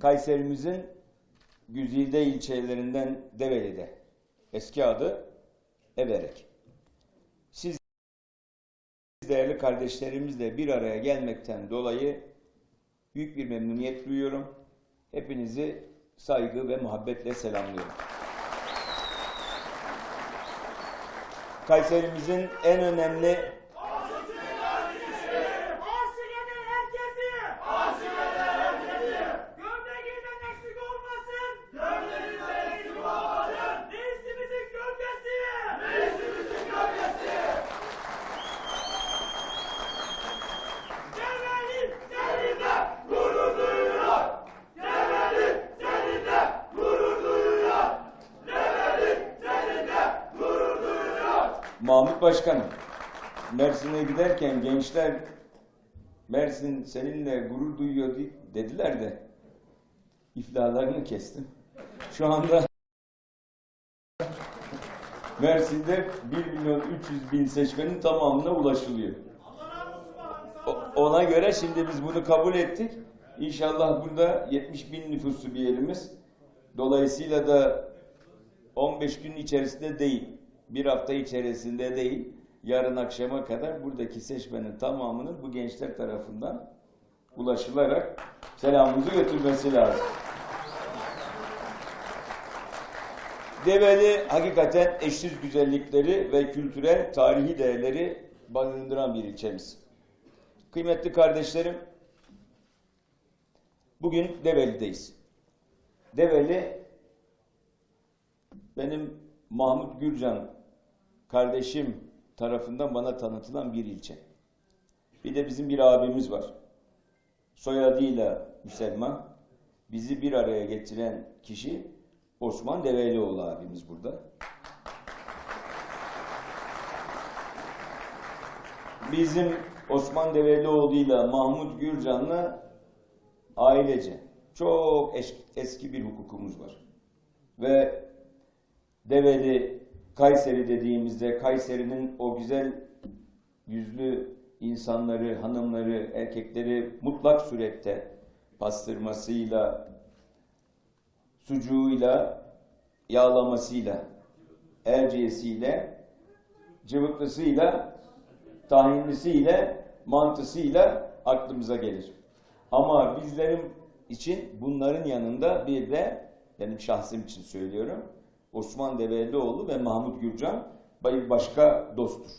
Kayserimizin güzide ilçelerinden Develi'de. Eski adı Everek. Siz değerli kardeşlerimizle bir araya gelmekten dolayı büyük bir memnuniyet duyuyorum. Hepinizi saygı ve muhabbetle selamlıyorum. Kayserimizin en önemli Aşirenin herkesi! Aşirenin herkesi! Gömleğinden eksik olmasın! Gömleğinden eksik olmasın! Reisimizin gölgesi! Reisimizin gölgesi! Develi seninle gurur duyuyor! Develi seninle gurur duyuyor! Develi seninle gurur duyuyor! Mahmut Başkanım, Mersin'e giderken gençler Mersin seninle gurur duyuyor di- dediler de iflahlarını kestim. Şu anda Mersin'de 1 milyon 300 bin seçmenin tamamına ulaşılıyor. Ona göre şimdi biz bunu kabul ettik. İnşallah burada 70 bin nüfuslu bir yerimiz. Dolayısıyla da 15 gün içerisinde değil, bir hafta içerisinde değil, yarın akşama kadar buradaki seçmenin tamamının bu gençler tarafından ulaşılarak selamımızı götürmesi lazım. Develi hakikaten eşsiz güzellikleri ve kültürel tarihi değerleri barındıran bir ilçemiz. Kıymetli kardeşlerim, bugün Develi'deyiz. Develi benim Mahmut Gürcan kardeşim tarafından bana tanıtılan bir ilçe. Bir de bizim bir abimiz var. Soyadıyla Müselman. Bizi bir araya getiren kişi Osman Develioğlu abimiz burada. Bizim Osman Develioğlu ile Mahmut Gürcan'la ailece çok eş- eski bir hukukumuz var. Ve Develi, Kayseri dediğimizde Kayseri'nin o güzel yüzlü insanları, hanımları, erkekleri mutlak surette pastırmasıyla, sucuğuyla, yağlamasıyla, erciyesiyle, cıvıklısıyla, tahinlisiyle, mantısıyla aklımıza gelir. Ama bizlerin için bunların yanında bir de benim şahsım için söylüyorum. Osman Develioğlu ve Mahmut Gürcan bir başka dosttur.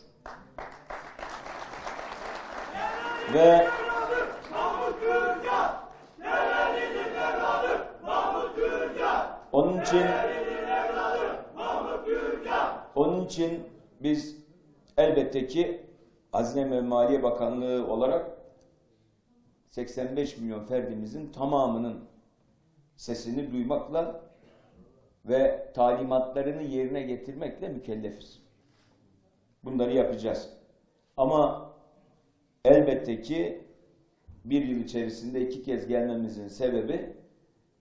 Ve onun için onun için biz elbette ki Hazine ve Maliye Bakanlığı olarak 85 milyon ferdimizin tamamının sesini duymakla ve talimatlarını yerine getirmekle mükellefiz. Bunları yapacağız. Ama elbette ki bir yıl içerisinde iki kez gelmemizin sebebi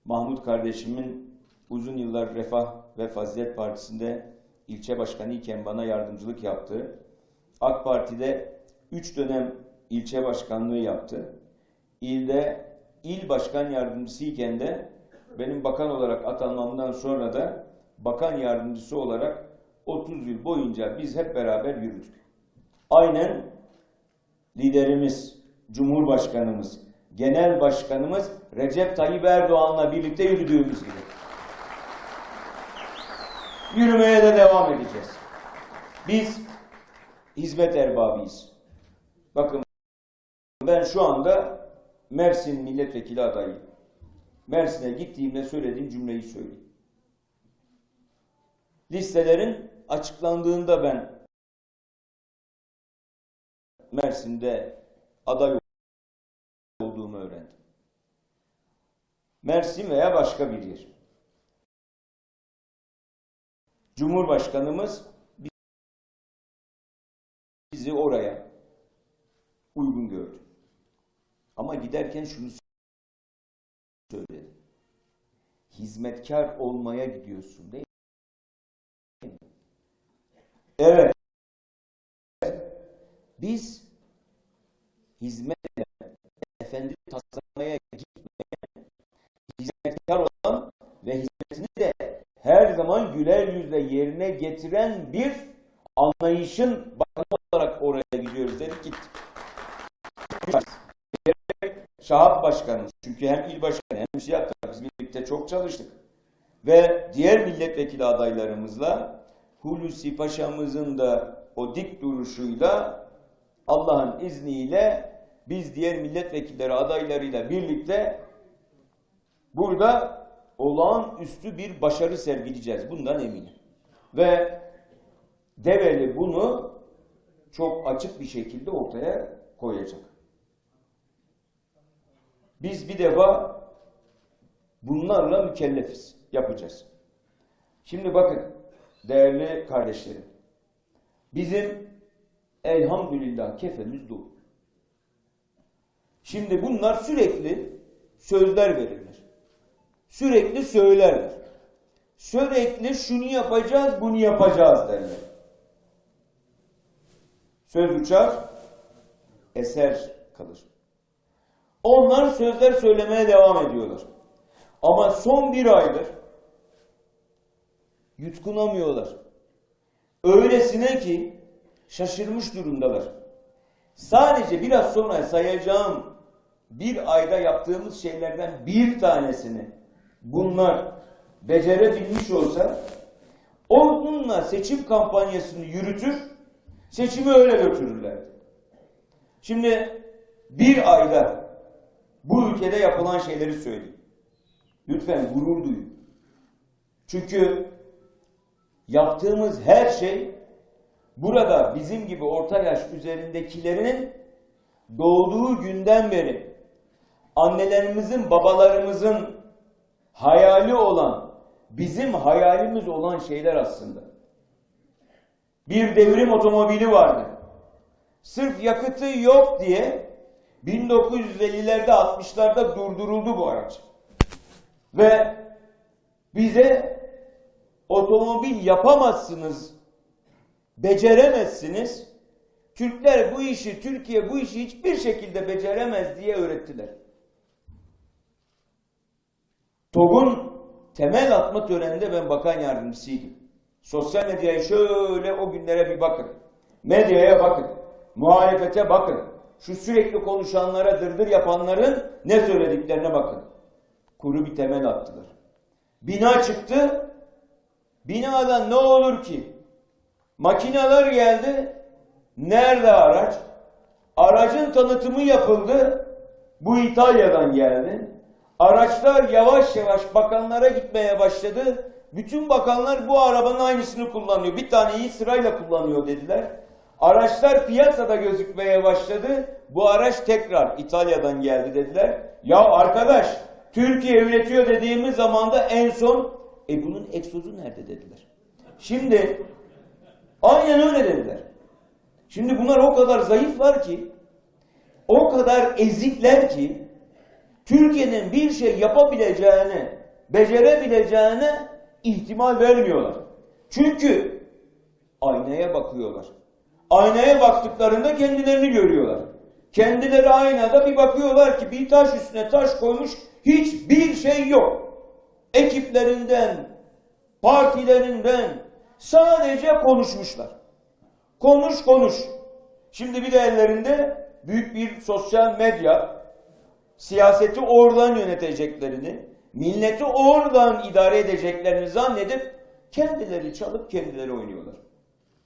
Mahmut kardeşimin uzun yıllar Refah ve Fazilet Partisi'nde ilçe başkanı iken bana yardımcılık yaptığı, AK Parti'de 3 dönem ilçe başkanlığı yaptı. İlde il başkan yardımcısı iken de benim bakan olarak atanmamdan sonra da bakan yardımcısı olarak 30 yıl boyunca biz hep beraber yürüdük. Aynen liderimiz, Cumhurbaşkanımız, Genel Başkanımız Recep Tayyip Erdoğan'la birlikte yürüdüğümüz gibi. Yürümeye de devam edeceğiz. Biz hizmet erbabıyız. Bakın ben şu anda Mersin milletvekili adayıyım. Mersin'e gittiğimde söylediğim cümleyi söyleyeyim. Listelerin açıklandığında ben Mersin'de aday olduğumu öğrendim. Mersin veya başka bir yer. Cumhurbaşkanımız bizi oraya uygun gördü. Ama giderken şunu söyledi. Hizmetkar olmaya gidiyorsun değil mi? Evet. Biz hizmet efendi taslamaya gitmeyen hizmetkar olan ve hizmetini de her zaman güler yüzle yerine getiren bir anlayışın bakanı olarak oraya gidiyoruz dedik gittik. Şahap Başkanımız çünkü hem il başkanı hem şey yaptık biz birlikte çok çalıştık. Ve diğer milletvekili adaylarımızla Hulusi Paşa'mızın da o dik duruşuyla Allah'ın izniyle biz diğer milletvekilleri adaylarıyla birlikte burada olağanüstü bir başarı sergileyeceğiz. Bundan eminim. Ve Develi bunu çok açık bir şekilde ortaya koyacak. Biz bir defa bunlarla mükellefiz. Yapacağız. Şimdi bakın değerli kardeşlerim. Bizim elhamdülillah kefemiz dolu. Şimdi bunlar sürekli sözler verirler. Sürekli söylerler. Sürekli şunu yapacağız, bunu yapacağız derler. Söz uçar, eser kalır. Onlar sözler söylemeye devam ediyorlar. Ama son bir aydır yutkunamıyorlar. Öylesine ki şaşırmış durumdalar. Sadece biraz sonra sayacağım bir ayda yaptığımız şeylerden bir tanesini bunlar becerebilmiş olsa onunla seçim kampanyasını yürütür, seçimi öyle götürürler. Şimdi bir ayda bu ülkede yapılan şeyleri söyleyeyim. Lütfen gurur duyun. Çünkü yaptığımız her şey burada bizim gibi orta yaş üzerindekilerinin doğduğu günden beri annelerimizin, babalarımızın hayali olan, bizim hayalimiz olan şeyler aslında. Bir devrim otomobili vardı. Sırf yakıtı yok diye 1950'lerde 60'larda durduruldu bu araç. Ve bize otomobil yapamazsınız, beceremezsiniz. Türkler bu işi, Türkiye bu işi hiçbir şekilde beceremez diye öğrettiler. TOG'un temel atma töreninde ben bakan yardımcısıydım. Sosyal medyaya şöyle o günlere bir bakın. Medyaya bakın. Muhalefete bakın. Şu sürekli konuşanlara dırdır yapanların ne söylediklerine bakın. Kuru bir temel attılar. Bina çıktı. Binadan ne olur ki? Makineler geldi. Nerede araç? Aracın tanıtımı yapıldı. Bu İtalya'dan geldi. Araçlar yavaş yavaş bakanlara gitmeye başladı. Bütün bakanlar bu arabanın aynısını kullanıyor. Bir taneyi sırayla kullanıyor dediler. Araçlar piyasada gözükmeye başladı. Bu araç tekrar İtalya'dan geldi dediler. Ya arkadaş Türkiye üretiyor dediğimiz zaman da en son e bunun egzozu nerede dediler. Şimdi aynen öyle dediler. Şimdi bunlar o kadar zayıflar ki o kadar ezikler ki Türkiye'nin bir şey yapabileceğine, becerebileceğine ihtimal vermiyorlar. Çünkü aynaya bakıyorlar. Aynaya baktıklarında kendilerini görüyorlar. Kendileri aynada bir bakıyorlar ki bir taş üstüne taş koymuş hiçbir şey yok. Ekiplerinden, partilerinden sadece konuşmuşlar. Konuş konuş. Şimdi bir de ellerinde büyük bir sosyal medya, siyaseti oradan yöneteceklerini, milleti oradan idare edeceklerini zannedip kendileri çalıp kendileri oynuyorlar.